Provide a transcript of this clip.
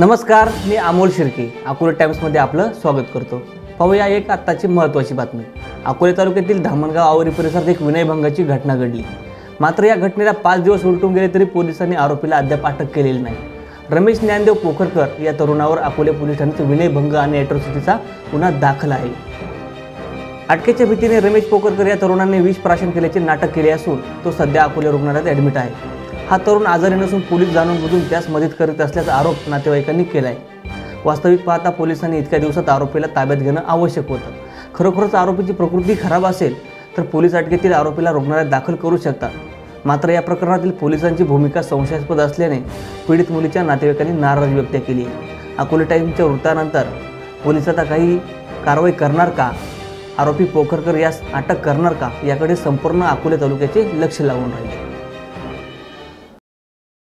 नमस्कार मी अमोल शिर्के. अकोले टाइम्समध्ये आपलं स्वागत करतो. पाहूया एक आत्ताची महत्त्वाची बातमी. अकोले तालुक्यातील धामणगाव आवरी परिसरात एक विनयभंगाची घटना घडली. मात्र या घटनेला पाच दिवस उलटून गेले तरी पोलिसांनी आरोपीला अद्याप अटक केलेली नाही. रमेश ज्ञानदेव पोखरकर या तरुणावर अकोले पोलीस ठाण्यात विनयभंग आणि ॲट्रॉसिटीचा गुन्हा दाखल आहे. अटकेच्या भीतीने रमेश पोखरकर या तरुणाने विष प्राशन केल्याचे नाटक केले असून तो सध्या अकोले रुग्णालयात ॲडमिट आहे. हा तरुण आजारी नसून पोलीस जाणून बुजून त्यास मदत करीत असल्याचा आरोप नातेवाईकांनी केला आहे वास्तविक पाहता पोलिसांनी इतक्या दिवसात आरोपीला ताब्यात घेणं आवश्यक होतं. खरोखरच आरोपीची प्रकृती खराब असेल तर पोलीस अटकेतील आरोपीला रुग्णालयात दाखल करू शकतात. मात्र या प्रकरणातील पोलिसांची भूमिका संशयास्पद असल्याने पीडित मुलीच्या नातेवाईकांनी नाराजी व्यक्त केली. आहे अकोले टाईमच्या वृत्तानंतर पोलीस आता काही कारवाई करणार का? आरोपी पोखरकर यास अटक करणार का? याकडे संपूर्ण अकोले तालुक्याचे लक्ष लागून राहिले.